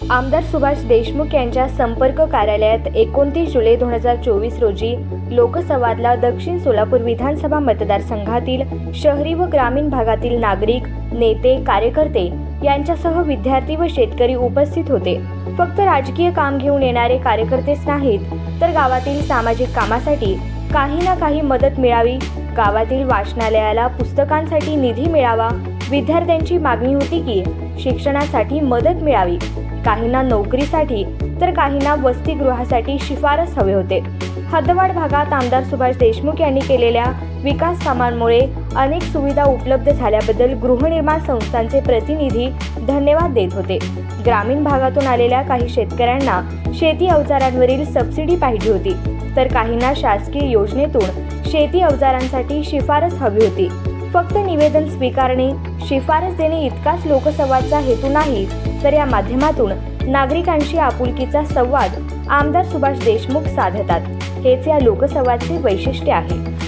आमदार सुभाष देशमुख यांच्या संपर्क कार्यालयात एकोणतीस जुलै दोन हजार चोवीस रोजी लोकसंवादला दक्षिण सोलापूर विधानसभा मतदारसंघातील शहरी व ग्रामीण भागातील नागरिक नेते कार्यकर्ते यांच्यासह विद्यार्थी व शेतकरी उपस्थित होते. फक्त राजकीय काम घेऊन येणारे कार्यकर्तेच नाहीत तर गावातील सामाजिक कामासाठी काही ना काही मदत मिळावी गावातील वाचनालयाला पुस्तकांसाठी निधी मिळावा विद्यार्थ्यांची मागणी होती की शिक्षणासाठी मदत मिळावी. काहींना नोकरीसाठी तर काहींना वसतिगृहासाठी शिफारस हवे होते. हद्दवाड भागात आमदार सुभाष देशमुख यांनी केलेल्या विकास कामांमुळे अनेक सुविधा उपलब्ध झाल्याबद्दल गृहनिर्माण संस्थांचे प्रतिनिधी धन्यवाद देत होते. ग्रामीण भागातून आलेल्या काही शेतकऱ्यांना शेती अवजारांवरील सबसिडी पाहिजे होती. तर काहींना शासकीय योजनेतून शेती अवजारांसाठी शिफारस हवी होती. फक्त निवेदन स्वीकारणे शिफारस देणे इतकाच लोकसंवादचा हेतू नाही तर या माध्यमातून नागरिकांशी आपुलकीचा संवाद आमदार सुभाष देशमुख साधतात. हेच या लोकसंवादचे वैशिष्ट्य आहे.